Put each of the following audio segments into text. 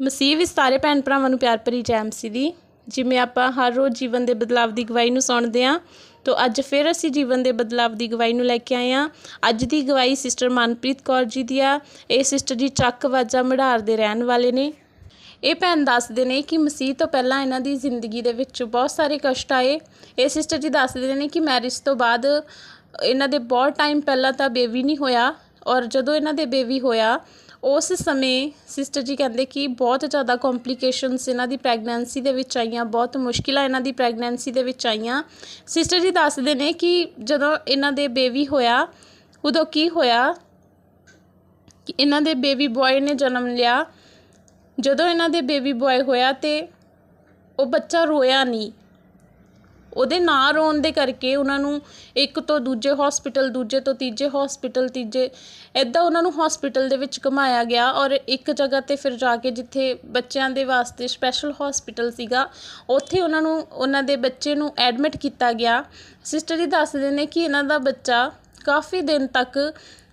ਮਸੀਹ ਵਿੱਚ ਸਾਰੇ ਭੈਣ ਭਰਾਵਾਂ ਨੂੰ ਪਿਆਰ ਭਰੀ ਜੈ ਮਸੀਹ ਦੀ। ਜਿਵੇਂ ਆਪਾਂ ਹਰ ਰੋਜ਼ ਜੀਵਨ ਦੇ ਬਦਲਾਵ ਦੀ ਗਵਾਹੀ ਨੂੰ ਸੁਣਦੇ ਹਾਂ, ਤੋ ਅੱਜ ਫਿਰ ਅਸੀਂ ਜੀਵਨ ਦੇ ਬਦਲਾਵ ਦੀ ਗਵਾਹੀ ਨੂੰ ਲੈ ਕੇ ਆਏ ਹਾਂ। ਅੱਜ ਦੀ ਗਵਾਹੀ ਸਿਸਟਰ ਮਨਪ੍ਰੀਤ ਕੌਰ ਜੀ ਦੀ ਆ। ਇਹ ਸਿਸਟਰ ਜੀ ਚੱਕ ਵਾਜਾ ਮੜਾਰ ਦੇ ਰਹਿਣ ਵਾਲੇ ਨੇ। ਇਹ ਭੈਣ ਦੱਸਦੇ ਨੇ ਕਿ ਮਸੀਹ ਤੋਂ ਪਹਿਲਾਂ ਇਹਨਾਂ ਦੀ ਜ਼ਿੰਦਗੀ ਦੇ ਵਿੱਚ ਬਹੁਤ ਸਾਰੇ ਕਸ਼ਟ ਆਏ। ਇਹ ਸਿਸਟਰ ਜੀ ਦੱਸਦੇ ਨੇ ਕਿ ਮੈਰਿਜ ਤੋਂ ਬਾਅਦ ਇਹਨਾਂ ਦੇ ਬਹੁਤ ਟਾਈਮ ਪਹਿਲਾਂ ਤਾਂ ਬੇਬੀ ਨਹੀਂ ਹੋਇਆ ਔਰ ਜਦੋਂ ਇਹਨਾਂ ਦੇ ਬੇਬੀ ਹੋਇਆ ਉਸ ਸਮੇਂ ਸਿਸਟਰ ਜੀ ਕਹਿੰਦੇ ਕਿ ਬਹੁਤ ਜ਼ਿਆਦਾ ਕੰਪਲਿਕੇਸ਼ਨਸ ਇਹਨਾਂ ਦੀ ਪ੍ਰੈਗਨੈਂਸੀ ਦੇ ਵਿੱਚ ਆਈਆਂ, ਬਹੁਤ ਮੁਸ਼ਕਿਲਾਂ ਇਹਨਾਂ ਦੀ ਪ੍ਰੈਗਨੈਂਸੀ ਦੇ ਵਿੱਚ ਆਈਆਂ। ਸਿਸਟਰ ਜੀ ਦੱਸਦੇ ਨੇ ਕਿ ਜਦੋਂ ਇਹਨਾਂ ਦੇ ਬੇਬੀ ਹੋਇਆ, ਉਦੋਂ ਕੀ ਹੋਇਆ? ਕਿ ਇਹਨਾਂ ਦੇ ਬੇਬੀ ਬॉय ਨੇ ਜਨਮ ਲਿਆ। ਜਦੋਂ ਇਹਨਾਂ ਦੇ ਬੇਬੀ ਬॉय ਹੋਇਆ ਤੇ ਉਹ ਬੱਚਾ ਰੋਇਆ ਨਹੀਂ। ਉਹਦੇ ਨਾ ਰੋਣ ਦੇ ਕਰਕੇ ਉਹਨਾਂ ਨੂੰ ਇੱਕ ਤੋਂ ਦੂਜੇ ਹਸਪੀਟਲ ਦੂਜੇ ਤੋਂ ਤੀਜੇ ਹਸਪੀਟਲ ਤੀਜੇ ਇੱਦਾਂ ਉਹਨਾਂ ਨੂੰ ਹਸਪੀਟਲ ਦੇ ਵਿੱਚ ਘੁਮਾਇਆ ਗਿਆ ਔਰ ਇੱਕ ਜਗ੍ਹਾ ਤੇ ਫਿਰ ਜਾ ਕੇ ਜਿੱਥੇ ਬੱਚਿਆਂ ਦੇ ਵਾਸਤੇ ਸਪੈਸ਼ਲ ਹਸਪੀਟਲ ਸੀਗਾ, ਉੱਥੇ ਉਹਨਾਂ ਨੂੰ, ਉਹਨਾਂ ਦੇ ਬੱਚੇ ਨੂੰ ਐਡਮਿਟ ਕੀਤਾ ਗਿਆ। ਸਿਸਟਰ ਜੀ ਦੱਸਦੇ ਨੇ ਕਿ ਇਹਨਾਂ ਦਾ ਬੱਚਾ ਕਾਫੀ ਦਿਨ ਤੱਕ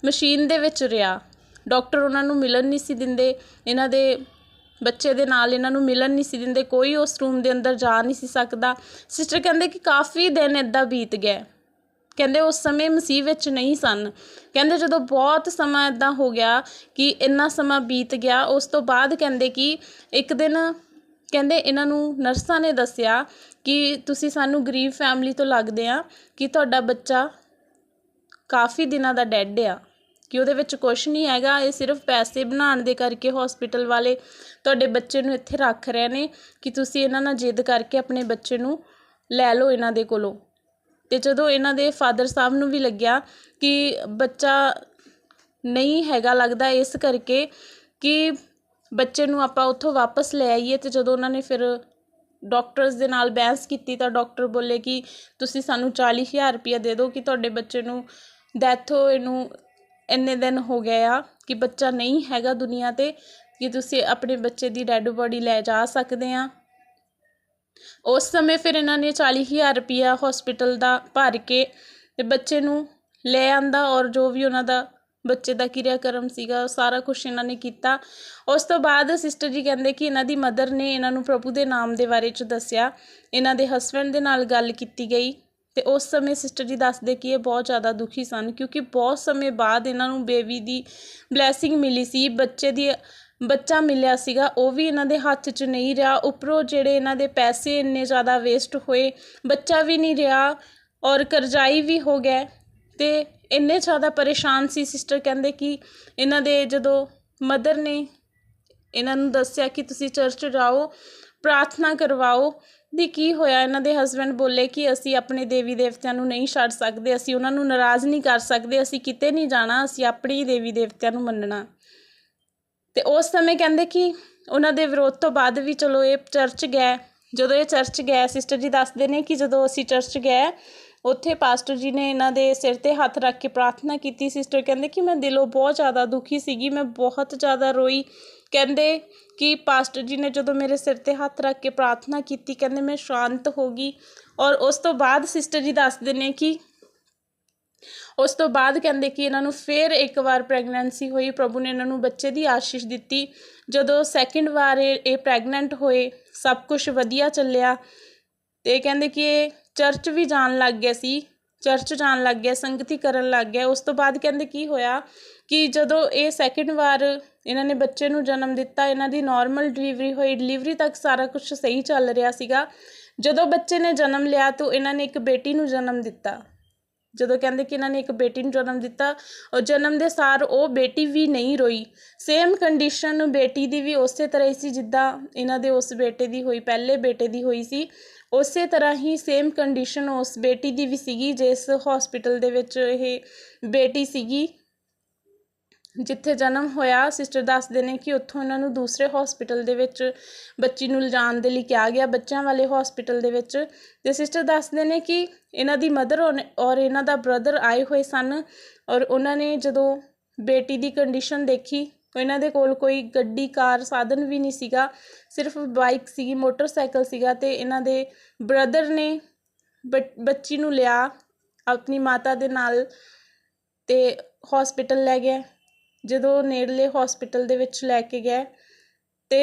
ਮਸ਼ੀਨ ਦੇ ਵਿੱਚ ਰਿਹਾ। ਡਾਕਟਰ ਉਹਨਾਂ ਨੂੰ ਮਿਲਣ ਨਹੀਂ ਸੀ ਦਿੰਦੇ, ਇਹਨਾਂ ਦੇ ਬੱਚੇ ਦੇ ਨਾਲ ਇਹਨਾਂ ਨੂੰ ਮਿਲਣ ਨਹੀਂ ਸੀ ਦਿੰਦੇ, ਕੋਈ ਉਸ ਰੂਮ ਦੇ ਅੰਦਰ ਜਾ ਨਹੀਂ ਸੀ ਸਕਦਾ। ਸਿਸਟਰ ਕਹਿੰਦੇ ਕਿ ਕਾਫੀ ਦਿਨ ਇਦਾਂ ਬੀਤ ਗਏ ਕਹਿੰਦੇ ਉਸ ਸਮੇਂ ਮਸੀਹ ਵਿੱਚ ਨਹੀਂ ਸਨ। ਕਹਿੰਦੇ ਜਦੋਂ ਬਹੁਤ ਸਮਾਂ ਇਦਾਂ ਹੋ ਗਿਆ ਕਿ ਇੰਨਾ ਸਮਾਂ ਬੀਤ ਗਿਆ, ਉਸ ਤੋਂ ਬਾਅਦ ਕਹਿੰਦੇ ਕਿ ਇੱਕ ਦਿਨ ਕਹਿੰਦੇ ਇਹਨਾਂ ਨੂੰ ਨਰਸਾਂ ਨੇ ਦੱਸਿਆ ਕਿ ਤੁਸੀਂ ਸਾਨੂੰ ਗਰੀਬ ਫੈਮਿਲੀ ਤੋਂ ਲੱਗਦੇ ਆ ਕਿ ਤੁਹਾਡਾ ਬੱਚਾ ਕਾਫੀ ਦਿਨਾਂ ਦਾ ਡੈੱਡ ਆ। ਕਿ ਉਹਦੇ ਵਿੱਚ ਕੁਝ ਨਹੀਂ ਹੈਗਾ, ਇਹ ਸਿਰਫ ਪੈਸੇ ਬਣਾਉਣ ਦੇ ਕਰਕੇ ਹੋਸਪਿਟਲ ਵਾਲੇ ਤੁਹਾਡੇ ਬੱਚੇ ਨੂੰ ਇੱਥੇ ਰੱਖ ਰਹੇ ਨੇ ਕਿ ਤੁਸੀਂ ਇਹਨਾਂ ਨਾਲ ਜਿੱਦ ਕਰਕੇ ਆਪਣੇ ਬੱਚੇ ਨੂੰ ਲੈ ਲਓ ਇਹਨਾਂ ਦੇ ਕੋਲੋਂ। ਅਤੇ ਜਦੋਂ ਇਹਨਾਂ ਦੇ ਫਾਦਰ ਸਾਹਿਬ ਨੂੰ ਵੀ ਲੱਗਿਆ ਕਿ ਬੱਚਾ ਨਹੀਂ ਹੈਗਾ ਲੱਗਦਾ ਇਸ ਕਰਕੇ ਕਿ ਬੱਚੇ ਨੂੰ ਆਪਾਂ ਉੱਥੋਂ ਵਾਪਸ ਲੈ ਆਈਏ ਤੇ ਜਦੋਂ ਉਹਨਾਂ ਨੇ ਫਿਰ ਡਾਕਟਰਸ ਦੇ ਨਾਲ ਬਹਿਸ ਕੀਤੀ ਤਾਂ ਡਾਕਟਰ ਬੋਲੇ ਕਿ ਤੁਸੀਂ ਸਾਨੂੰ 40000 ਰੁਪਇਆ ਦੇ ਦਿਓ ਕਿ ਤੁਹਾਡੇ ਬੱਚੇ ਨੂੰ ਡੈਥ ਹੋਏ ਨੂੰ ਇੰਨੇ ਦਿਨ ਹੋ ਗਏ ਆ ਕਿ ਬੱਚਾ ਨਹੀਂ ਹੈਗਾ ਦੁਨੀਆ ਤੇ, ਕਿ ਤੁਸੀਂ ਆਪਣੇ ਬੱਚੇ ਦੀ ਡੈੱਡ ਬੋਡੀ ਲੈ ਜਾ ਸਕਦੇ ਆ। ਉਸ ਸਮੇਂ ਫਿਰ ਇਹਨਾਂ ਨੇ 40000 ਰੁਪਇਆ ਹਸਪੀਟਲ ਦਾ ਭਰ ਕੇ ਤੇ ਬੱਚੇ ਨੂੰ ਲੈ ਆਂਦਾ ਔਰ ਜੋ ਵੀ ਉਹਨਾਂ ਦਾ ਬੱਚੇ ਦਾ ਕਿਰਿਆ ਕਰਮ ਸੀਗਾ, ਉਹ ਸਾਰਾ ਕੁਝ ਇਹਨਾਂ ਨੇ ਕੀਤਾ। ਉਸ ਤੋਂ ਬਾਅਦ ਸਿਸਟਰ ਜੀ ਕਹਿੰਦੇ ਕਿ ਇਹਨਾਂ ਦੀ ਮਦਰ ਨੇ ਇਹਨਾਂ ਨੂੰ ਪ੍ਰਭੂ ਦੇ ਨਾਮ ਦੇ ਬਾਰੇ ਚ ਦੱਸਿਆ। ਇਹਨਾਂ ਦੇ ਹਸਬੰਡ ਦੇ ਨਾਲ ਗੱਲ ਕੀਤੀ ਗਈ। ਅਤੇ ਉਸ ਸਮੇਂ ਸਿਸਟਰ ਜੀ ਦੱਸਦੇ ਕਿ ਇਹ ਬਹੁਤ ਜ਼ਿਆਦਾ ਦੁਖੀ ਸਨ, ਕਿਉਂਕਿ ਬਹੁਤ ਸਮੇਂ ਬਾਅਦ ਇਹਨਾਂ ਨੂੰ ਬੇਬੀ ਦੀ ਬਲੈਸਿੰਗ ਮਿਲੀ ਸੀ, ਬੱਚੇ ਦੀ, ਬੱਚਾ ਮਿਲਿਆ ਸੀਗਾ, ਉਹ ਵੀ ਇਹਨਾਂ ਦੇ ਹੱਥ 'ਚ ਨਹੀਂ ਰਿਹਾ, ਉੱਪਰੋਂ ਜਿਹੜੇ ਇਹਨਾਂ ਦੇ ਪੈਸੇ ਇੰਨੇ ਜ਼ਿਆਦਾ ਵੇਸਟ ਹੋਏ, ਬੱਚਾ ਵੀ ਨਹੀਂ ਰਿਹਾ ਔਰ ਕਰਜ਼ਾਈ ਵੀ ਹੋ ਗਿਆ ਤੇ ਇੰਨੇ ਜ਼ਿਆਦਾ ਪਰੇਸ਼ਾਨ ਸੀ ਸਿਸਟਰ ਕਹਿੰਦੇ ਕਿ ਇਹਨਾਂ ਦੇ ਜਦੋਂ ਮਦਰ ਨੇ ਇਹਨਾਂ ਨੂੰ ਦੱਸਿਆ ਕਿ ਤੁਸੀਂ ਚਰਚ ਜਾਓ, ਪ੍ਰਾਰਥਨਾ ਕਰਵਾਓ ਦੀ ਕੀ ਹੋਇਆ? ਇਹਨਾਂ ਦੇ ਹਸਬੰਡ ਬੋਲੇ ਕਿ ਅਸੀਂ ਆਪਣੇ ਦੇਵੀ ਦੇਵਤਿਆਂ ਨੂੰ ਨਹੀਂ ਛੱਡ ਸਕਦੇ, ਅਸੀਂ ਉਹਨਾਂ ਨੂੰ ਨਾਰਾਜ਼ ਨਹੀਂ ਕਰ ਸਕਦੇ, ਅਸੀਂ ਕਿਤੇ ਨਹੀਂ ਜਾਣਾ, ਅਸੀਂ ਆਪਣੀ ਦੇਵੀ ਦੇਵਤਿਆਂ ਨੂੰ ਮੰਨਣਾ। ਤੇ ਉਸ ਸਮੇਂ ਕਹਿੰਦੇ ਕਿ ਉਹਨਾਂ ਦੇ ਵਿਰੋਧ ਤੋਂ ਬਾਅਦ ਵੀ ਚਲੋ ਇਹ ਚਰਚ ਗਏ। ਜਦੋਂ ਇਹ ਚਰਚ ਗਏ ਸਿਸਟਰ ਜੀ ਦੱਸਦੇ ਨੇ ਕਿ ਜਦੋਂ ਅਸੀਂ ਚਰਚ ਗਏ, ਉੱਥੇ ਪਾਸਟਰ ਜੀ ਨੇ ਇਹਨਾਂ ਦੇ ਸਿਰ ਤੇ ਹੱਥ ਰੱਖ ਕੇ ਪ੍ਰਾਰਥਨਾ ਕੀਤੀ। ਸਿਸਟਰ ਕਹਿੰਦੇ ਕਿ ਮੈਂ ਦਿਲੋਂ ਬਹੁਤ ਜ਼ਿਆਦਾ ਦੁਖੀ ਸੀਗੀ, ਮੈਂ ਬਹੁਤ ਜ਼ਿਆਦਾ ਰੋਈ। ਕਹਿੰਦੇ ਕਿ ਪਾਸਟਰ ਜੀ ਨੇ ਜਦੋਂ ਮੇਰੇ ਸਿਰ ਤੇ ਹੱਥ ਰੱਖ ਕੇ ਪ੍ਰਾਰਥਨਾ ਕੀਤੀ, ਕਹਿੰਦੇ ਮੈਂ ਸ਼ਾਂਤ ਹੋ ਗਈ ਔਰ ਉਸ ਤੋਂ ਬਾਅਦ ਸਿਸਟਰ ਜੀ ਦੱਸਦੇ ਨੇ ਕਿ ਉਸ ਤੋਂ ਬਾਅਦ ਕਹਿੰਦੇ ਕਿ ਇਹਨਾਂ ਨੂੰ ਫਿਰ ਇੱਕ ਵਾਰ ਪ੍ਰੈਗਨੈਂਸੀ ਹੋਈ, ਪ੍ਰਭੂ ਨੇ ਇਹਨਾਂ ਨੂੰ ਬੱਚੇ ਦੀ ਆਸ਼ੀਸ਼ ਦਿੱਤੀ। ਜਦੋਂ ਸੈਕਿੰਡ ਵਾਰ ਇਹ ਇਹ ਪ੍ਰੈਗਨੈਂਟ ਹੋਏ, ਸਭ ਕੁਝ ਵਧੀਆ ਚੱਲਿਆ ਤੇ ਕਹਿੰਦੇ ਕਿ ਇਹ ਚਰਚ ਵੀ ਜਾਣ ਲੱਗ ਗਿਆ ਸੀ। ਚਰਚ ਜਾਣ ਲੱਗ ਗਿਆ, ਸੰਗਤੀ ਕਰਨ ਲੱਗ ਗਿਆ, ਉਸ ਤੋਂ ਬਾਅਦ ਕਹਿੰਦੇ ਕੀ ਹੋਇਆ ਕਿ ਜਦੋਂ ਇਹ ਸੈਕਿੰਡ ਵਾਰ ਇਹਨਾਂ ਨੇ ਬੱਚੇ ਨੂੰ ਜਨਮ ਦਿੱਤਾ, ਇਹਨਾਂ ਦੀ ਨਾਰਮਲ ਡਿਲੀਵਰੀ ਹੋਈ ਡਿਲੀਵਰੀ ਤੱਕ ਸਾਰਾ ਕੁਝ ਸਹੀ ਚੱਲ ਰਿਹਾ ਸੀਗਾ। ਜਦੋਂ ਬੱਚੇ ਨੇ ਜਨਮ ਲਿਆ ਤਾਂ ਇਹਨਾਂ ਨੇ ਇੱਕ ਬੇਟੀ ਨੂੰ ਜਨਮ ਦਿੱਤਾ। ਜਦੋਂ ਕਹਿੰਦੇ ਕਿ ਇਹਨਾਂ ਨੇ ਇੱਕ ਬੇਟੀ ਨੂੰ ਜਨਮ ਦਿੱਤਾ, ਉਹ ਜਨਮ ਦੇ ਸਾਰ ਉਹ ਬੇਟੀ ਵੀ ਨਹੀਂ ਰੋਈ। ਸੇਮ ਕੰਡੀਸ਼ਨ ਬੇਟੀ ਦੀ ਵੀ ਉਸੇ ਤਰ੍ਹਾਂ ਹੀ ਸੀ ਜਿੱਦਾਂ ਇਹਨਾਂ ਦੇ ਉਸ ਬੇਟੇ ਦੀ ਹੋਈ, ਪਹਿਲੇ ਬੇਟੇ ਦੀ ਹੋਈ ਸੀ। ਉਸੇ ਤਰ੍ਹਾਂ ਹੀ ਸੇਮ ਕੰਡੀਸ਼ਨ ਉਸ ਬੇਟੀ ਦੀ ਵੀ ਸੀਗੀ, ਜਿਸ ਹਸਪੀਟਲ ਦੇ ਵਿੱਚ ਇਹ ਬੇਟੀ ਸੀਗੀ, ਜਿੱਥੇ ਜਨਮ ਹੋਇਆ। ਸਿਸਟਰ ਦੱਸਦੇ ਨੇ ਕਿ ਉੱਥੋਂ ਉਹਨਾਂ ਨੂੰ ਦੂਸਰੇ ਹਸਪੀਟਲ ਦੇ ਵਿੱਚ ਬੱਚੀ ਨੂੰ ਲਿਜਾਣ ਦੇ ਲਈ ਕਿਹਾ ਗਿਆ, ਬੱਚਿਆਂ ਵਾਲੇ ਹਸਪੀਟਲ ਦੇ ਵਿੱਚ। ਤੇ ਸਿਸਟਰ ਦੱਸਦੇ ਨੇ ਕਿ ਇਹਨਾਂ ਦੀ ਮਦਰ ਔਰ ਇਹਨਾਂ ਦਾ ਬ੍ਰਦਰ ਆਏ ਹੋਏ ਸਨ ਔਰ ਉਹਨਾਂ ਨੇ ਜਦੋਂ ਬੇਟੀ ਦੀ ਕੰਡੀਸ਼ਨ ਦੇਖੀ ਇਹਨਾਂ ਦੇ ਕੋਲ ਕੋਈ ਗੱਡੀ, ਕਾਰ ਸਾਧਨ ਵੀ ਨਹੀਂ ਸੀਗਾ। ਸਿਰਫ ਬਾਈਕ ਸੀਗੀ ਮੋਟਰਸਾਈਕਲ ਸੀਗਾ ਅਤੇ ਇਹਨਾਂ ਦੇ ਬ੍ਰਦਰ ਨੇ ਬ ਬੱਚੀ ਨੂੰ ਲਿਆ ਆਪਣੀ ਮਾਤਾ ਦੇ ਨਾਲ ਅਤੇ ਹੋਸਪਿਟਲ ਲੈ ਗਏ ਜਦੋਂ ਨੇੜਲੇ ਹੋਸਪਿਟਲ ਦੇ ਵਿੱਚ ਲੈ ਕੇ ਗਏ ਤੇ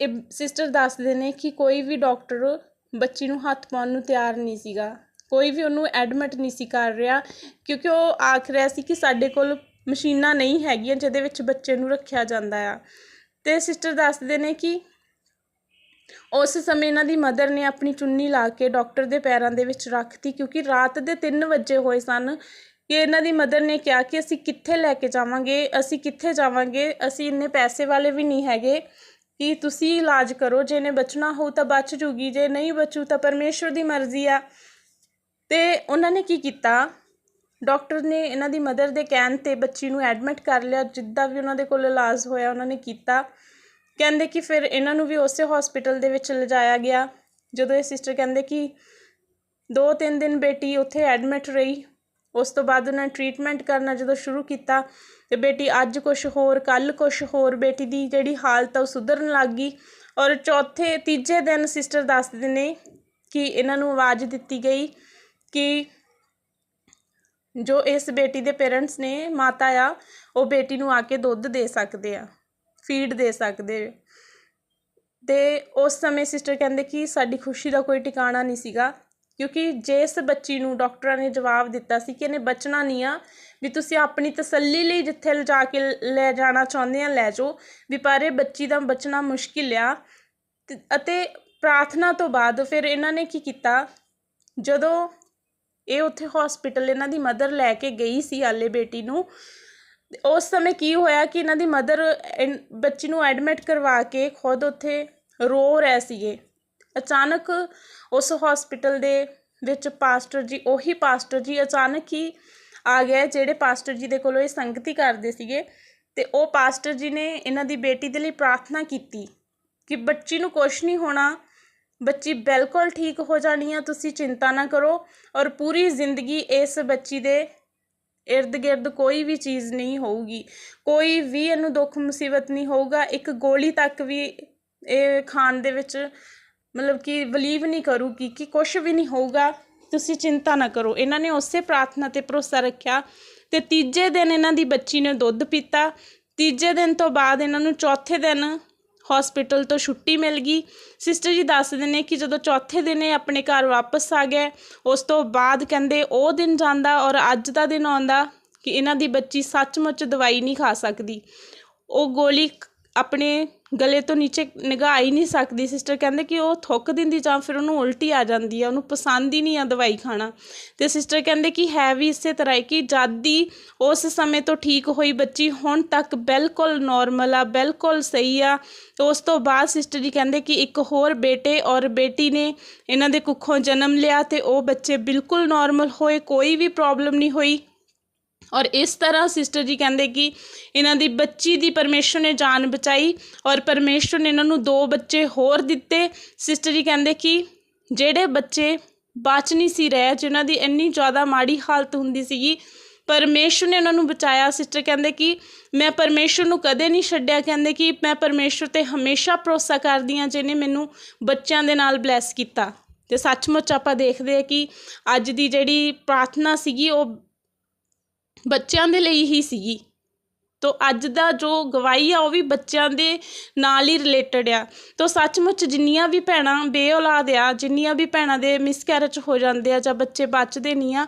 ਇਹ ਸਿਸਟਰ ਦੱਸਦੇ ਨੇ ਕਿ ਕੋਈ ਵੀ ਡਾਕਟਰ ਬੱਚੀ ਨੂੰ ਹੱਥ ਪਾਉਣ ਨੂੰ ਤਿਆਰ ਨਹੀਂ ਸੀਗਾ। ਕੋਈ ਵੀ ਉਹਨੂੰ ਐਡਮਿਟ ਨਹੀਂ ਸੀ ਕਰ ਰਿਹਾ ਕਿਉਂਕਿ ਉਹ ਆਖ ਰਿਹਾ ਸੀ ਕਿ ਸਾਡੇ ਕੋਲ ਮਸ਼ੀਨਾਂ ਨਹੀਂ ਹੈਗੀਆਂ ਜਿਹਦੇ ਵਿੱਚ ਬੱਚੇ ਨੂੰ ਰੱਖਿਆ ਜਾਂਦਾ ਆ। ਅਤੇ ਸਿਸਟਰ ਦੱਸਦੇ ਨੇ ਕਿ ਉਸ ਸਮੇਂ ਇਹਨਾਂ ਦੀ ਮਦਰ ਨੇ ਆਪਣੀ ਚੁੰਨੀ ਲਾ ਕੇ ਡਾਕਟਰ ਦੇ ਪੈਰਾਂ ਦੇ ਵਿੱਚ ਰੱਖਤੀ ਕਿਉਂਕਿ ਰਾਤ ਦੇ 3 ਵਜੇ ਹੋਏ ਸਨ ਕਿ ਇਹਨਾਂ ਦੀ ਮਦਰ ਨੇ ਕਿਹਾ ਕਿ ਅਸੀਂ ਕਿੱਥੇ ਲੈ ਕੇ ਜਾਵਾਂਗੇ, ਅਸੀਂ ਕਿੱਥੇ ਜਾਵਾਂਗੇ, ਅਸੀਂ ਇੰਨੇ ਪੈਸੇ ਵਾਲੇ ਵੀ ਨਹੀਂ ਹੈਗੇ ਕਿ ਤੁਸੀਂ ਇਲਾਜ ਕਰੋ, ਜੇ ਨੇ ਬਚਣਾ ਹੋ ਤਾਂ ਬਚ ਜੂਗੀ, ਜੇ ਨਹੀਂ ਬਚੂ ਤਾਂ ਪਰਮੇਸ਼ਵਰ ਦੀ ਮਰਜ਼ੀ ਆ। ਤੇ ਉਹਨਾਂ ਨੇ ਕੀ ਕੀਤਾ? ਡਾਕਟਰ ਨੇ ਇਹਨਾਂ ਦੀ ਮਦਰ ਦੇ ਕਹਿਣ ਤੇ ਬੱਚੀ ਨੂੰ ਐਡਮਿਟ ਕਰ ਲਿਆ, ਜਿੱਦਾਂ ਵੀ ਉਹਨਾਂ ਦੇ ਕੋਲ ਇਲਾਜ ਹੋਇਆ ਉਹਨਾਂ ਨੇ ਕੀਤਾ। ਕਹਿੰਦੇ ਕਿ ਫਿਰ ਇਹਨਾਂ ਨੂੰ ਵੀ ਉਸੇ ਹਸਪੀਟਲ ਦੇ ਵਿੱਚ ਲਿਜਾਇਆ ਗਿਆ। ਜਦੋਂ ਇਹ ਸਿਸਟਰ ਕਹਿੰਦੇ ਕਿ ਦੋ ਤਿੰਨ ਦਿਨ ਬੇਟੀ ਉੱਥੇ ਐਡਮਿਟ ਰਹੀ, ਉਸ ਤੋਂ ਬਾਅਦ ਉਹਨਾਂ ਨੇ ਟ੍ਰੀਟਮੈਂਟ ਕਰਨਾ ਜਦੋਂ ਸ਼ੁਰੂ ਕੀਤਾ, ਤੇ ਬੇਟੀ ਅੱਜ ਕੁਝ ਹੋਰ ਕੱਲ ਕੁਝ ਹੋਰ, ਬੇਟੀ ਦੀ ਜਿਹੜੀ ਹਾਲਤ ਆ ਉਹ ਸੁਧਰਨ ਲੱਗ ਗਈ। ਔਰ ਚੌਥੇ, ਤੀਜੇ ਦਿਨ ਸਿਸਟਰ ਦੱਸਦੇ ਨੇ ਕਿ ਇਹਨਾਂ ਨੂੰ ਆਵਾਜ਼ ਦਿੱਤੀ ਗਈ ਕਿ ਜੋ ਇਸ ਬੇਟੀ ਦੇ ਪੇਰੈਂਟਸ ਨੇ, ਮਾਤਾ ਆ, ਉਹ ਬੇਟੀ ਨੂੰ ਆ ਕੇ ਦੁੱਧ ਦੇ ਸਕਦੇ ਆ ਫੀਡ ਦੇ ਸਕਦੇ। ਤੇ ਉਸ ਸਮੇਂ ਸਿਸਟਰ ਕਹਿੰਦੇ ਕਿ ਸਾਡੀ ਖੁਸ਼ੀ ਦਾ ਕੋਈ ਟਿਕਾਣਾ ਨਹੀਂ ਸੀਗਾ, ਕਿਉਂਕਿ ਜਿਸ ਬੱਚੀ ਨੂੰ ਡਾਕਟਰਾਂ ਨੇ ਜਵਾਬ ਦਿੱਤਾ ਸੀ ਕਿ ਇਹਨੇ ਬਚਣਾ ਨਹੀਂ ਆ, ਵੀ ਤੁਸੀਂ ਆਪਣੀ ਤਸੱਲੀ ਲਈ ਜਿੱਥੇ ਲਿਜਾ ਕੇ ਲੈ ਜਾਣਾ ਚਾਹੁੰਦੇ ਆ, ਲੈ ਜਾਓ, ਵੀ ਪਰ ਇਹ ਬੱਚੀ ਦਾ ਬਚਣਾ ਮੁਸ਼ਕਿਲ ਆ। ਅਤੇ ਪ੍ਰਾਰਥਨਾ ਤੋਂ ਬਾਅਦ ਫਿਰ ਇਹਨਾਂ ਨੇ ਕੀ ਕੀਤਾ, ਜਦੋਂ ਇਹ ਉੱਥੇ ਹਸਪੀਟਲ ਇਹਨਾਂ ਦੀ ਮਦਰ ਲੈ ਕੇ ਗਈ ਸੀ ਆਲੇ ਬੇਟੀ ਨੂੰ। ਉਸ ਸਮੇਂ ਕੀ ਹੋਇਆ ਕਿ ਇਹਨਾਂ ਦੀ ਮਦਰ ਬੱਚੀ ਨੂੰ ਐਡਮਿਟ ਕਰਵਾ ਕੇ ਖੁਦ ਉੱਥੇ ਰੋ ਰਹੇ ਸੀਗੇ। ਅਚਾਨਕ ਉਸ ਹਸਪੀਟਲ ਦੇ ਵਿੱਚ ਪਾਸਟਰ ਜੀ, ਉਹੀ ਪਾਸਟਰ ਜੀ ਅਚਾਨਕ ਹੀ ਆ ਗਏ, ਜਿਹੜੇ ਪਾਸਟਰ ਜੀ ਦੇ ਕੋਲੋਂ ਇਹ ਸੰਗਤੀ ਕਰਦੇ ਸੀਗੇ ਤੇ ਉਹ ਪਾਸਟਰ ਜੀ ਨੇ ਇਹਨਾਂ ਦੀ ਬੇਟੀ ਦੇ ਲਈ ਪ੍ਰਾਰਥਨਾ ਕੀਤੀ ਕਿ ਬੱਚੀ ਨੂੰ ਕੁਛ ਨਹੀਂ ਹੋਣਾ ਬੱਚੀ ਬਿਲਕੁਲ ਠੀਕ ਹੋ ਜਾਣੀ ਆ, ਤੁਸੀਂ ਚਿੰਤਾ ਨਾ ਕਰੋ ਔਰ ਪੂਰੀ ਜ਼ਿੰਦਗੀ ਇਸ ਬੱਚੀ ਦੇ ਇਰਦ ਗਿਰਦ ਕੋਈ ਵੀ ਚੀਜ਼ ਨਹੀਂ ਹੋਊਗੀ। ਕੋਈ ਵੀ ਇਹਨੂੰ ਦੁੱਖ ਮੁਸੀਬਤ ਨਹੀਂ ਹੋਊਗਾ, ਇੱਕ ਗੋਲੀ ਤੱਕ ਵੀ ਇਹ ਖਾਣ ਦੇ ਵਿੱਚ ਮਤਲਬ ਕਿ ਬਲੀਵ ਨਹੀਂ ਕਰੂਗੀ ਕਿ ਕੁਝ ਵੀ ਨਹੀਂ ਹੋਊਗਾ, ਤੁਸੀਂ ਚਿੰਤਾ ਨਾ ਕਰੋ। ਇਹਨਾਂ ਨੇ ਉਸੇ ਪ੍ਰਾਰਥਨਾ ਤੇ ਭਰੋਸਾ ਰੱਖਿਆ ਤੇ ਤੀਜੇ ਦਿਨ ਇਹਨਾਂ ਦੀ ਬੱਚੀ ਨੇ ਦੁੱਧ ਪੀਤਾ। ਤੀਜੇ ਦਿਨ ਤੋਂ ਬਾਅਦ ਇਹਨਾਂ ਨੂੰ ਚੌਥੇ ਦਿਨ ਹਸਪੀਟਲ ਤੋਂ ਛੁੱਟੀ ਮਿਲ ਗਈ। ਸਿਸਟਰ ਜੀ ਦੱਸਦੇ ਨੇ ਕਿ ਜਦੋਂ ਚੌਥੇ ਦਿਨ ਇਹ ਆਪਣੇ ਘਰ ਵਾਪਸ ਆ ਗਏ, ਉਸ ਤੋਂ ਬਾਅਦ ਕਹਿੰਦੇ ਉਹ ਦਿਨ ਜਾਂਦਾ ਔਰ ਅੱਜ ਦਾ ਦਿਨ ਆਉਂਦਾ ਕਿ ਇਹਨਾਂ ਦੀ ਬੱਚੀ ਸੱਚਮੁੱਚ ਦਵਾਈ ਨਹੀਂ ਖਾ ਸਕਦੀ। ਉਹ ਗੋਲੀ ਆਪਣੇ ਗਲੇ ਤੋਂ ਨੀਚੇ ਨਿਗਾਹ ਹੀ ਨਹੀਂ ਸਕਦੀ। ਸਿਸਟਰ ਕਹਿੰਦੇ ਕਿ ਉਹ ਥੁੱਕ ਦਿੰਦੀ ਜਾਂ ਫਿਰ ਉਹਨੂੰ ਉਲਟੀ ਆ ਜਾਂਦੀ ਆ, ਉਹਨੂੰ ਪਸੰਦ ਹੀ ਨਹੀਂ ਆ ਦਵਾਈ ਖਾਣਾ। ਤੇ ਸਿਸਟਰ ਕਹਿੰਦੇ ਕਿ ਹੈ ਵੀ ਇਸੇ ਤਰ੍ਹਾਂ ਕਿ ਜਦ ਦੀ ਉਸ ਸਮੇਂ ਤੋਂ ਠੀਕ ਹੋਈ ਬੱਚੀ, ਹੁਣ ਤੱਕ ਬਿਲਕੁਲ ਨਾਰਮਲ ਆ, ਬਿਲਕੁਲ ਸਹੀ ਆ। ਉਸ ਤੋਂ ਬਾਅਦ ਸਿਸਟਰ ਜੀ ਕਹਿੰਦੇ ਕਿ ਇੱਕ ਹੋਰ ਬੇਟੇ ਔਰ ਬੇਟੀ ਨੇ ਇਹਨਾਂ ਦੇ ਕੁੱਖੋਂ ਜਨਮ ਲਿਆ ਤੇ ਉਹ ਬੱਚੇ ਬਿਲਕੁਲ ਨਾਰਮਲ ਹੋਏ, ਕੋਈ ਵੀ ਪ੍ਰੋਬਲਮ ਨਹੀਂ ਹੋਈ। ਔਰ ਇਸ ਤਰ੍ਹਾਂ ਸਿਸਟਰ ਜੀ ਕਹਿੰਦੇ ਕਿ ਇਹਨਾਂ ਦੀ ਬੱਚੀ ਦੀ ਪਰਮੇਸ਼ਰ ਨੇ ਜਾਨ ਬਚਾਈ ਔਰ ਪਰਮੇਸ਼ਰ ਨੇ ਇਹਨਾਂ ਨੂੰ ਦੋ ਬੱਚੇ ਹੋਰ ਦਿੱਤੇ। ਸਿਸਟਰ ਜੀ ਕਹਿੰਦੇ ਕਿ ਜਿਹੜੇ ਬੱਚੇ ਬਚ ਨਹੀਂ ਸੀ ਰਹੇ, ਜਿਨ੍ਹਾਂ ਦੀ ਇੰਨੀ ਜ਼ਿਆਦਾ ਮਾੜੀ ਹਾਲਤ ਹੁੰਦੀ ਸੀਗੀ ਪਰਮੇਸ਼ਰ ਨੇ ਉਹਨਾਂ ਨੂੰ ਬਚਾਇਆ। ਸਿਸਟਰ ਕਹਿੰਦੇ ਕਿ ਮੈਂ ਪਰਮੇਸ਼ਰ ਨੂੰ ਕਦੇ ਨਹੀਂ ਛੱਡਿਆ। ਕਹਿੰਦੇ ਕਿ ਮੈਂ ਪਰਮੇਸ਼ਰ ਤੇ ਹਮੇਸ਼ਾ ਭਰੋਸਾ ਕਰਦੀ ਹਾਂ ਜਿਹਨੇ ਮੈਨੂੰ ਬੱਚਿਆਂ ਦੇ ਨਾਲ ਬਲੈਸ ਕੀਤਾ। ਤੇ ਸੱਚਮੁੱਚ ਆਪਾਂ ਦੇਖਦੇ ਆ ਕਿ ਅੱਜ ਦੀ ਜਿਹੜੀ ਪ੍ਰਾਰਥਨਾ ਸੀਗੀ, ਉਹ ਬੱਚਿਆਂ ਦੇ ਲਈ ਹੀ ਸੀਗੀ। ਤੋ ਅੱਜ ਦਾ ਜੋ ਗਵਾਹੀ ਆ, ਉਹ ਵੀ ਬੱਚਿਆਂ ਦੇ ਨਾਲ ਹੀ ਰਿਲੇਟਡ ਆ। ਤੋ ਸੱਚਮੁੱਚ ਜਿੰਨੀਆਂ ਵੀ ਭੈਣਾਂ ਬੇਔਲਾਦ ਆ, ਜਿੰਨੀਆਂ ਵੀ ਭੈਣਾਂ ਦੇ ਮਿਸਕੈਰੇਜ ਹੋ ਜਾਂਦੇ ਆ ਜਾਂ ਬੱਚੇ ਬਚਦੇ ਨਹੀਂ ਆ,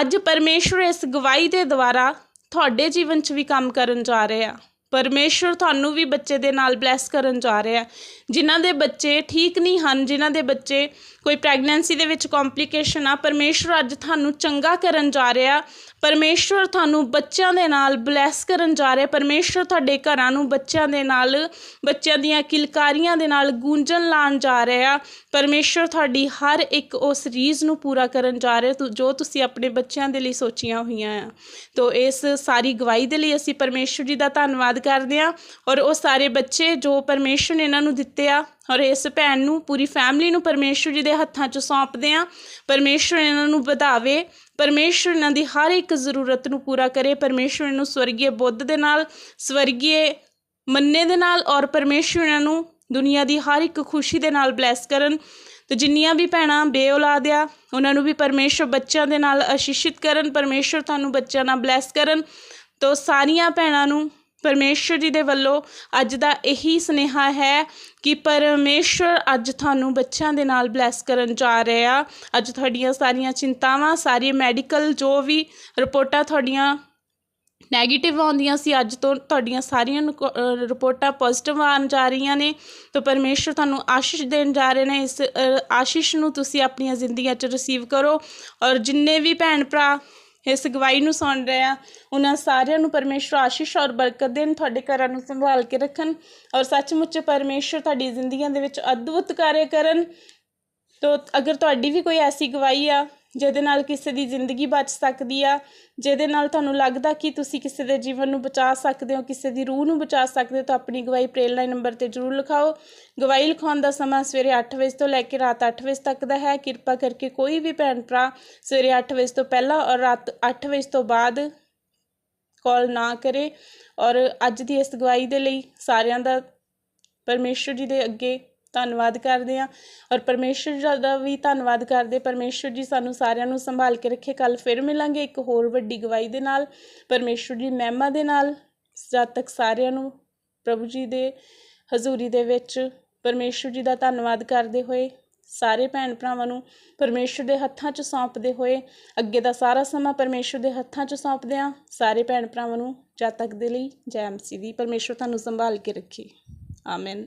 ਅੱਜ ਪਰਮੇਸ਼ਰ ਇਸ ਗਵਾਹੀ ਦੇ ਦੁਆਰਾ ਤੁਹਾਡੇ ਜੀਵਨ 'ਚ ਵੀ ਕੰਮ ਕਰਨ ਜਾ ਰਹੇ ਆ। ਪਰਮੇਸ਼ਰ ਤੁਹਾਨੂੰ ਵੀ ਬੱਚੇ ਦੇ ਨਾਲ ਬਲੈਸ ਕਰਨ ਜਾ ਰਿਹਾ। ਜਿਨ੍ਹਾਂ ਦੇ ਬੱਚੇ ਠੀਕ ਨਹੀਂ ਹਨ, ਜਿਨ੍ਹਾਂ ਦੇ ਬੱਚੇ ਕੋਈ ਪ੍ਰੈਗਨੈਂਸੀ ਦੇ ਵਿੱਚ ਕੰਪਲਿਕੇਸ਼ਨ ਆ ਪਰਮੇਸ਼ਰ ਅੱਜ ਤੁਹਾਨੂੰ ਚੰਗਾ ਕਰਨ ਜਾ ਰਿਹਾ। ਪਰਮੇਸ਼ਰ ਤੁਹਾਨੂੰ ਬੱਚਿਆਂ ਦੇ ਨਾਲ ਬਲੈਸ ਕਰਨ ਜਾ ਰਿਹਾ ਪਰਮੇਸ਼ਰ ਤੁਹਾਡੇ ਘਰਾਂ ਨੂੰ ਬੱਚਿਆਂ ਦੇ ਨਾਲ, ਬੱਚਿਆਂ ਦੀਆਂ ਕਿਲਕਾਰੀਆਂ ਦੇ ਨਾਲ ਗੂੰਜਣ ਲਾਉਣ ਜਾ ਰਿਹਾ ਪਰਮੇਸ਼ਰ ਤੁਹਾਡੀ ਹਰ ਇੱਕ ਉਸ ਰੀਜ਼ ਨੂੰ ਪੂਰਾ ਕਰਨ ਜਾ ਰਿਹਾ ਤੁ- ਜੋ ਤੁਸੀਂ ਆਪਣੇ ਬੱਚਿਆਂ ਦੇ ਲਈ ਸੋਚੀਆਂ ਹੋਈਆਂ ਆ। ਤੋ ਇਸ ਸਾਰੀ ਗਵਾਹੀ ਦੇ ਲਈ ਅਸੀਂ ਪਰਮੇਸ਼ਰ ਜੀ ਦਾ ਧੰਨਵਾਦ ਕਰਦੇ ਹਾਂ ਔਰ ਉਹ ਸਾਰੇ ਬੱਚੇ ਜੋ ਪਰਮੇਸ਼ਰ ਨੇ ਇਹਨਾਂ ਨੂੰ ਦਿੱਤੇ ਆ ਔਰ ਇਸ ਭੈਣ ਨੂੰ, ਪੂਰੀ ਫੈਮਿਲੀ ਨੂੰ ਪਰਮੇਸ਼ਰ ਜੀ ਦੇ ਹੱਥਾਂ 'ਚ ਸੌਂਪਦੇ ਆ ਪਰਮੇਸ਼ਰ ਇਹਨਾਂ ਨੂੰ ਵਧਾਵੇ। ਪਰਮੇਸ਼ਰ ਇਹਨਾਂ ਦੀ ਹਰ ਇੱਕ ਜ਼ਰੂਰਤ ਨੂੰ ਪੂਰਾ ਕਰੇ। ਪਰਮੇਸ਼ਰ ਨੂੰ ਸਵਰਗੀ ਬੁੱਧ ਦੇ ਨਾਲ ਸਵਰਗੀ ਮੰਨੇ ਦੇ ਨਾਲ ਔਰ ਪਰਮੇਸ਼ਰ ਇਹਨਾਂ ਨੂੰ ਦੁਨੀਆ ਦੀ ਹਰ ਇੱਕ ਖੁਸ਼ੀ ਦੇ ਨਾਲ ਬਲੈਸ ਕਰਨ। ਤੇ ਜਿੰਨੀਆਂ ਵੀ ਭੈਣਾਂ ਬੇਔਲਾਦ ਆ, ਉਹਨਾਂ ਨੂੰ ਵੀ ਪਰਮੇਸ਼ਰ ਬੱਚਿਆਂ ਦੇ ਨਾਲ ਅਸ਼ੀਸ਼ਿਤ ਕਰਨ। ਪਰਮੇਸ਼ਰ ਤੁਹਾਨੂੰ ਬੱਚਿਆਂ ਨਾਲ ਬਲੈਸ ਕਰਨ। ਤੋਂ ਸਾਰੀਆਂ ਭੈਣਾਂ ਨੂੰ ਪਰਮੇਸ਼ਰ ਜੀ ਦੇ ਵੱਲੋਂ ਅੱਜ ਦਾ ਇਹੀ ਸੁਨੇਹਾ ਹੈ ਕਿ ਪਰਮੇਸ਼ਰ ਅੱਜ ਤੁਹਾਨੂੰ ਬੱਚਿਆਂ ਦੇ ਨਾਲ ਬਲੈਸ ਕਰਨ ਜਾ ਰਿਹਾ। ਅੱਜ ਤੁਹਾਡੀਆਂ ਸਾਰੀਆਂ ਚਿੰਤਾਵਾਂ ਸਾਰੀ ਮੈਡੀਕਲ ਜੋ ਵੀ ਰਿਪੋਰਟਾਂ ਤੁਹਾਡੀਆਂ ਨੈਗੇਟਿਵ ਆਉਂਦੀਆਂ ਸੀ ਅੱਜ ਤੋਂ ਤੁਹਾਡੀਆਂ ਸਾਰੀਆਂ ਰਿਪੋਰਟਾਂ ਪੋਜ਼ਿਟਿਵ ਆਉਣ ਜਾ ਰਹੀਆਂ ਨੇ। ਤਾਂ ਪਰਮੇਸ਼ਰ ਤੁਹਾਨੂੰ ਆਸ਼ੀਸ਼ ਦੇਣ ਜਾ ਰਹੇ ਨੇ। ਇਸ ਅ, ਆਸ਼ੀਸ਼ ਨੂੰ ਤੁਸੀਂ ਆਪਣੀਆਂ ਜ਼ਿੰਦਗੀਆਂ 'ਚ ਰਿਸੀਵ ਕਰੋ। ਔਰ ਜਿੰਨੇ ਵੀ ਭੈਣ ਭਰਾ ਇਸ ਗਵਾਹੀ ਨੂੰ ਸੁਣ ਰਹੇ। ਆ ਉਹਨਾਂ ਸਾਰਿਆਂ ਨੂੰ ਪਰਮੇਸ਼ਰ ਆਸ਼ੀਸ਼ ਔਰ ਬਰਕਤ ਦੇਣ, ਤੁਹਾਡੇ ਘਰਾਂ ਨੂੰ ਸੰਭਾਲ ਕੇ ਰੱਖਣ ਔਰ ਸੱਚਮੁੱਚ ਪਰਮੇਸ਼ਰ ਤੁਹਾਡੀ ਜ਼ਿੰਦਗੀਆਂ ਦੇ ਵਿੱਚ ਅਦਭੁਤ ਕਾਰਜ ਕਰਨ। ਤੋ ਅਗਰ ਤੁਹਾਡੀ ਵੀ ਕੋਈ ਐਸੀ ਗਵਾਹੀ ਆ ਜਿਹਦੇ ਨਾਲ ਕਿਸੇ ਦੀ ਜ਼ਿੰਦਗੀ ਬਚ ਸਕਦੀ ਆ, ਜਿਹਦੇ ਨਾਲ ਤੁਹਾਨੂੰ ਲੱਗਦਾ ਕਿ ਤੁਸੀਂ ਕਿਸੇ ਦੇ ਜੀਵਨ ਨੂੰ ਬਚਾ ਸਕਦੇ ਹੋ, ਕਿਸੇ ਦੀ ਰੂਹ ਨੂੰ ਬਚਾ ਸਕਦੇ ਹੋ, ਤਾਂ ਆਪਣੀ ਗਵਾਹੀ ਪ੍ਰੇਲ ਲਾਈਨ ਨੰਬਰ ਤੇ ਜਰੂਰ ਲਿਖਾਓ। ਗਵਾਹੀ ਲਿਖਾਉਣ ਦਾ ਸਮਾਂ ਸਵੇਰੇ 8 ਵਜੇ ਤੋਂ ਲੈ ਕੇ ਰਾਤ 8 ਵਜੇ ਤੱਕ ਦਾ ਹੈ। ਕਿਰਪਾ ਕਰਕੇ ਕੋਈ ਵੀ ਭੈਣ ਭਰਾ ਸਵੇਰੇ 8 ਵਜੇ ਤੋਂ ਪਹਿਲਾਂ ਔਰ ਰਾਤ 8 ਵਜੇ ਤੋਂ ਬਾਅਦ ਕਾਲ ਨਾ ਕਰੇ ਔਰ ਅੱਜ ਦੀ ਇਸ ਗਵਾਹੀ ਦੇ ਲਈ ਸਾਰਿਆਂ ਦਾ, ਪਰਮੇਸ਼ਰ ਜੀ ਦੇ ਅੱਗੇ ਧੰਨਵਾਦ ਕਰਦੇ ਹਾਂ ਔਰ ਪਰਮੇਸ਼ਰ ਜੀ ਦਾ ਵੀ ਧੰਨਵਾਦ ਕਰਦੇ ਪਰਮੇਸ਼ਰ ਜੀ ਸਾਨੂੰ ਸਾਰਿਆਂ ਨੂੰ ਸੰਭਾਲ ਕੇ ਰੱਖੇ। ਕੱਲ ਫਿਰ ਮਿਲਾਂਗੇ ਇੱਕ ਹੋਰ ਵੱਡੀ ਗਵਾਹੀ ਦੇ ਨਾਲ। ਪਰਮੇਸ਼ਰ ਜੀ ਮਹਿਮਾ ਦੇ ਨਾਲ, ਜਦ ਤੱਕ ਸਾਰਿਆਂ ਨੂੰ ਪ੍ਰਭੂ ਜੀ ਦੇ ਹਜ਼ੂਰੀ ਦੇ ਵਿੱਚ ਪਰਮੇਸ਼ਰ ਜੀ ਦਾ ਧੰਨਵਾਦ ਕਰਦੇ ਹੋਏ, ਸਾਰੇ ਭੈਣ ਭਰਾਵਾਂ ਨੂੰ ਪਰਮੇਸ਼ਰ ਦੇ ਹੱਥਾਂ 'ਚ ਸੌਂਪਦੇ ਹੋਏ, ਅੱਗੇ ਦਾ ਸਾਰਾ ਸਮਾਂ ਪਰਮੇਸ਼ਰ ਦੇ ਹੱਥਾਂ 'ਚ ਸੌਂਪਦੇ ਹਾਂ। ਸਾਰੇ ਭੈਣ ਭਰਾਵਾਂ ਨੂੰ ਜਦ ਤੱਕ ਦੇ ਲਈ ਜੈ ਮਸੀਹ ਦੀ ਪਰਮੇਸ਼ਰ ਤੁਹਾਨੂੰ ਸੰਭਾਲ ਕੇ ਰੱਖੇ। ਆਮੇਨ।